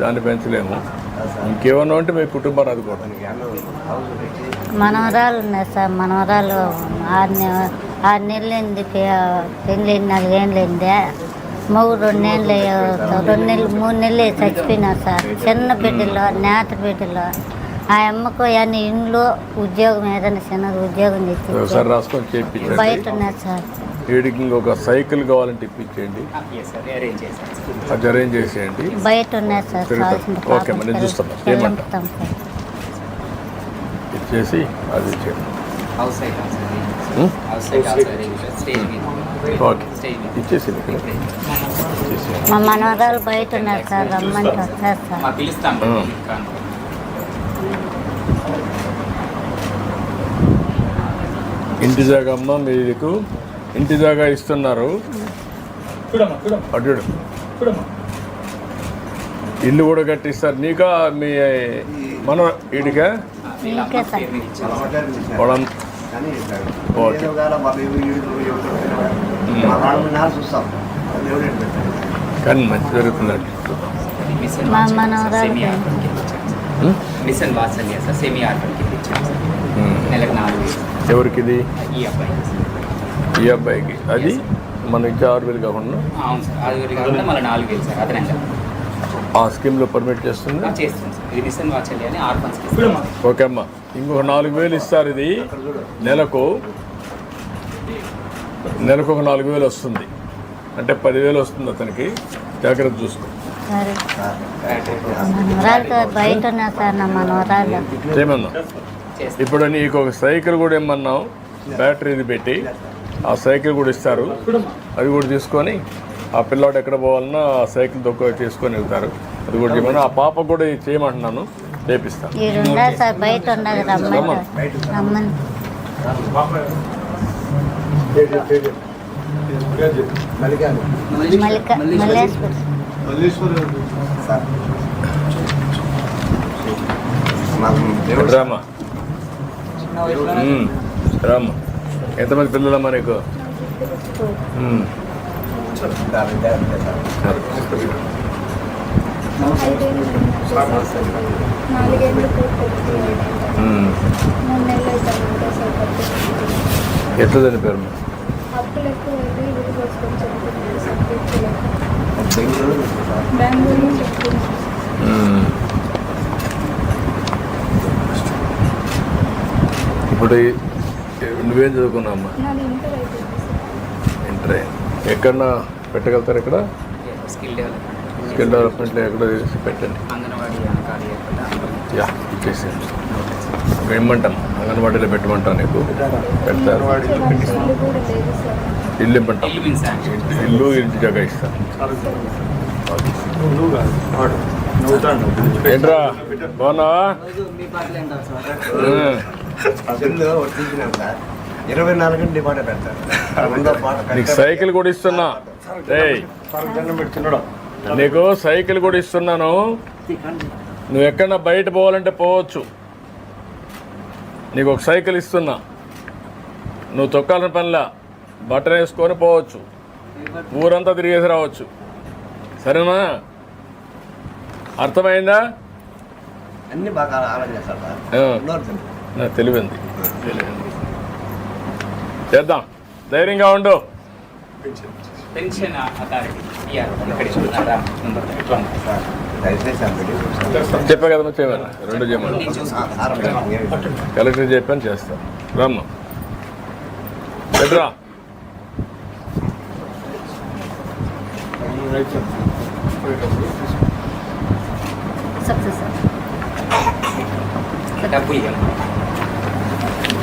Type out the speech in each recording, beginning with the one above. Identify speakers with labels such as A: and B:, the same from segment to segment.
A: దాన్ని పెంచలేము. ఇంకేమన్నా ఉంటే మీ కుటుంబాన్ని అది కూడా.
B: మనవరాలు ఉన్నాయి సార్. మనవరాలు ఆరు ఆరు నెలలైంది పెళ్ళైంది నాలుగేళ్ళైంది మూడు రెండు నెలలు రెండు నెలలు మూడు నెలలు చచ్చిపోయినారు సార్. చిన్న బిడ్డలో నేత బిడ్డలో. ఆ అమ్మకు అన్ని ఇంట్లో ఉద్యోగం ఏదైనా చిన్నది ఉద్యోగం తెచ్చి బయట ఉన్నారు సార్.
A: వీడికి ఇంకొక సైకిల్ కావాలంటే ఇప్పించేయండి అది అరేంజ్ చేసేయండి.
B: బయట ఉన్నారు సార్
A: ఓకే, మరి నేను చూస్తాను. ఇచ్చేసి అది ఓకే ఇచ్చేసి ఇచ్చేసేయండి.
B: మా మనవరాలు బయట ఉన్నారు సార్ రమ్మంటే వస్తారు సార్.
A: ఇంటి జాగా అమ్మ మీకు ఇంటి జాగా ఇస్తున్నారు. అటు. ఇల్లు కూడా కట్టిస్తారు. నీకా మీ మన
C: ఇచ్చాను.
A: పొలం.
D: కానీ
A: ఓకే. మంచి జరుగుతుందండి.
C: మిషన్ సార్, సెమీ కింద ఇచ్చాను. నెలకు నాలుగు.
A: ఎవరికి ఇది
C: ఈ అబ్బాయి
A: ఈ అబ్బాయికి. అది మన ఇచ్చే ఆరు వేలు కాకుండా
C: అవును సార్. అది కాకుండా మళ్ళీ నాలుగు వేలు సార్. అదనంగా
A: ఆ స్కీమ్లో పర్మిట్ చేస్తుంది?
C: సార్. ఇది అని.
A: ఓకే అమ్మ. ఇంకొక నాలుగు వేలు ఇస్తారు ఇది. నెలకు నెలకు ఒక నాలుగు వేలు వస్తుంది. అంటే పదివేలు వస్తుంది అతనికి. జాగ్రత్త చూసుకో. ఏమన్నా
C: చేస్తాం.
A: ఇప్పుడు నీకు ఒక సైకిల్ కూడా ఇమ్మన్నావు. బ్యాటరీది పెట్టి. ఆ సైకిల్ కూడా ఇస్తారు. అది కూడా తీసుకొని ఆ పిల్లాడు ఎక్కడ పోవాలన్నా ఆ సైకిల్ దొక్క తీసుకొని వెళ్తారు. అది కూడా చేయమని ఆ పాప కూడా ఇది చేయమంటున్నాను. చేపిస్తాను
B: ఉండాలి
A: ఎంతమంది పిల్లలమ్మా నీకు?
E: ఎట్లదండి
A: పేరు ఇప్పుడు నువ్వేం చదువుకున్నావమ్మా?
E: నాది ఇంటర్
A: ఎక్కడన్నా పెట్టగలుగుతారు ఇక్కడ?
C: Skill development.
A: స్కిల్ డెవలప్మెంట్లో ఎక్కడ పెట్టండి. యా ఇచ్చేసేయండి. ఇమ్మంటాం అంగన్వాడీలో పెట్టమంటాం నీకు. పెడతారు.
E: ఇల్లు
A: ఇమ్మంటాం.
C: ఇల్లు
A: ఇంటి జగ ఇస్తాం. ఏంట్రా? బాగున్నావా?
D: వర్తించినాం సార్ ఇరవై నాలుగు గంటలు పాట పెడతారు
A: నీకు సైకిల్ కూడా ఇస్తున్నా. నీకు సైకిల్ కూడా ఇస్తున్నాను. నువ్వు ఎక్కడన్నా బయట పోవాలంటే పోవచ్చు. నీకు ఒక సైకిల్ ఇస్తున్నా. నువ్వు తొక్కాలని పనిలా బట్టలు వేసుకొని పోవచ్చు. ఊరంతా తిరిగేసి రావచ్చు. సరేనా? అర్థమైందా?
D: అన్ని బాగా ఆలోచన
A: తెలివింది తెలివింది. చేద్దాం. ధైర్యంగా ఉండు. చెప్పా కదా చేయమని రెండు చేయమని కలెక్టర్ చెప్పాను చేస్తాను రమ్మ. ఎట్రా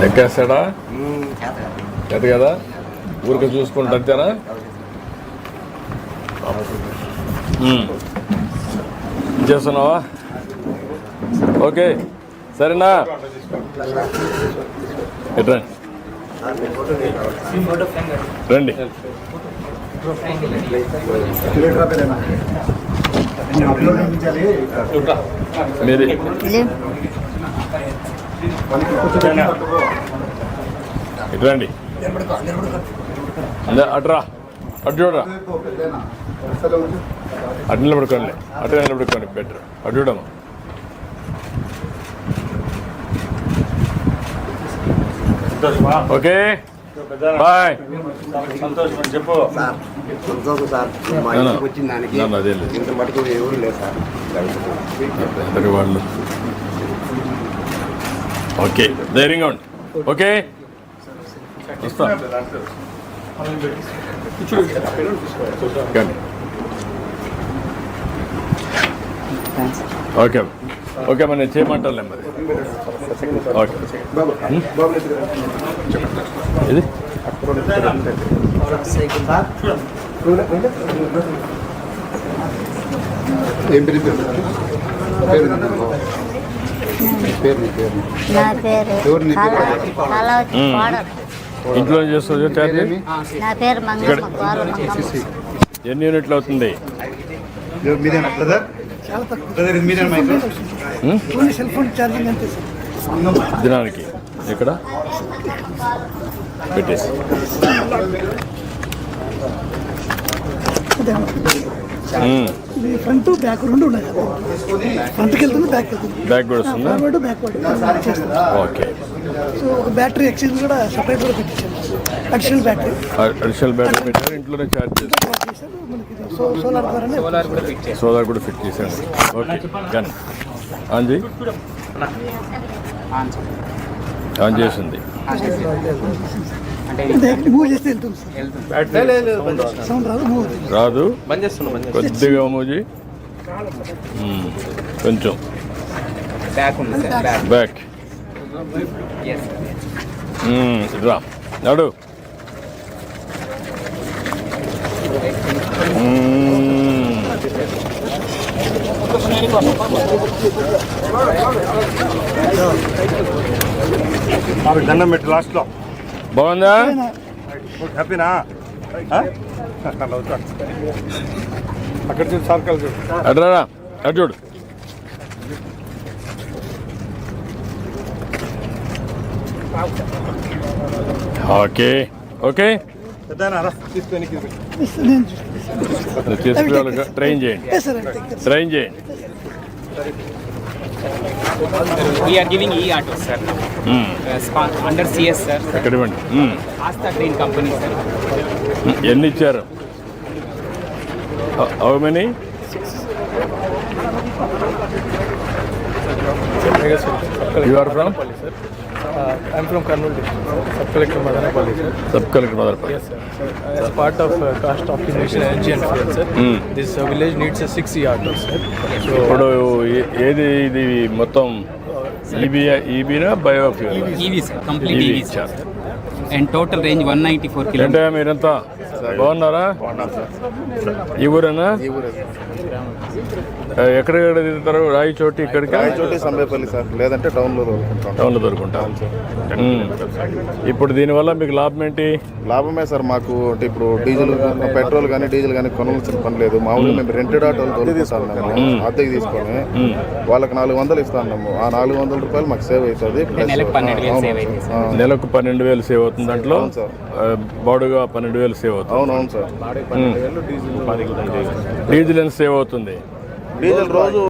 A: లెక్కేస్తాడా
D: ఉమ్, చేత కాదు.
A: ఊరికి చూసుకుంటా అంతేనా? ఉమ్. చేస్తున్నావా? ఓకే. సరేనా? రండి. మీది
B: లేం.
A: ఇటు రండి. ఇందా, అటురా అటు చూడరా. అటు నిలబడుకోండి. అటు నిలబడుకోండి బెటర్ అటు చూడమ్మా. ఓకే. బాయ్.
D: సార్ సంతోషం సార్ మా. ఇంటికి వచ్చిన దానికి. ఇంత మటుకు ఎవరు లేదు సార్.
A: వాళ్ళు? ఓకే ధైర్యంగా ఉండి. ఓకే? ఓకే ఓకే మరి నేను చేయమంటానులే మరి. ఓకే. ఇది
F: ఏం పేరు పేరు పేరు పేరు నీ పేరు?
B: నా పేరు
F: ఎవరు నీ పేరు?
B: కళ కళ వచ్చి
A: మ్మ్.
B: కోడలు.
A: ఇంట్లో చేస్తుంది చేతి
B: నా పేరు మంగమ్మ గోల మంగమ్మ.
A: ఎన్ని యూనిట్లు అవుతుంది?
F: ఎవరు మీదేనా బ్రదర్ బ్రదర్ ఇది మీదేనా మైక్?
A: ఉం?
G: సెల్ ఫోన్ ఛార్జింగ్ అంతే సార్.
A: దినానికి. ఎక్కడ? పెట్టేసి.
G: ఇది ఫ్రంట్ బ్యాక్ రెండు ఉన్నాయి. ఫ్రంట్కి వెళ్తుంది బ్యాక్ వెళ్తుంది.
A: బ్యాగ్ కూడా వస్తుందా?
G: ఫార్వర్డ్ బ్యాక్వర్డ్ చేస్తుంది
A: ఓకే.
G: సో ఒక బ్యాటరీ ఎక్స్చేంజ్ కూడా సపరేట్ కూడా పెట్టించాను అడిషనల్ బ్యాటరీ.
A: అడిషనల్ బ్యాటరీ పెట్టారు ఇంట్లోనే ఛార్జ్ చేస్తారు
G: చేశారు మనకి సోలార్ ద్వారానే
C: సోలార్ కూడా ఫిట్ చేస్తాం.
A: సోలార్ కూడా ఫిట్ చేశాను. ఓకే. ఆన్ చేసింది.
G: రాదు.
A: కొద్దిగా మోజీ కొంచెం.
C: బ్యాక్
A: రా. నడు.
H: దండం పెట్టి లాస్ట్లో
A: బాగుందా?
H: హ్యాపీనా అక్కడ చూడు సర్కల్ చూడు.
A: అడ్రారా అటు చూడు. ఓకే. ఓకే. తీసుకురావాలి ట్రైన్ చేయండి. ట్రైన్ చేయండి.
C: We're giving e auto sir
A: hmm.
C: Under CS sir
A: ఎక్కడ ఇవ్వండి hmm.
C: Aastha train company sir
A: ఎన్ని ఇచ్చారు? How many you are from
I: Madanapalli, sir.
H: Hmm.
A: Sub collector Madarpalli
I: Yes, sir. As part of uh, cost optimization energy and fuel, sir.
A: Mm.
I: This uh, village needs a six autos, sir. So,
A: ఇప్పుడు ఏది ఇది మొత్తం EV ఈబీనా biofuel
C: EV sir complete
A: EV ఇచ్చారు
C: and total range one ninety four kilometre
A: మీరంతా? బాగున్నారా? ఈ ఊరేనా?
F: ఈ ఊరే
A: ఆ, ఎక్కడెక్కడ తిరుగుతారు? రాయి చోటి ఇక్కడికి?
F: చోటి సంబేపల్లి సార్. లేదంటే టౌన్లో దొరుకుతుంటాం.
A: టౌన్లో దొరుకుంటా. ఇప్పుడు దీనివల్ల మీకు లాభం ఏంటి?
F: లాభమే సార్ మాకు. అంటే ఇప్పుడు డీజిల్ పెట్రోల్ కానీ డీజిల్ కానీ కొనవలసిన పని లేదు. మామూలుగా మేము. రెంటెడ్ ఆటోలు తోలుకుంటాము అద్దెకి తీసుకొని వాళ్ళకి నాలుగు వందలు ఇస్తాము ఆ నాలుగు వందల రూపాయలు మాకు సేవ్ అవుతుంది.
C: నెలకు పన్నెండు వేలు సేవ్ అయింది
A: అవుతుంది దాంట్లో.
F: అవును సార్.
A: ఆ, బాడుగా పన్నెండు వేలు సేవ్ అవుతుంది.
F: అవునవును సార్.
A: డీజిల్ ఎంత సేవ్ అవుతుంది?
F: డీజిల్ రోజు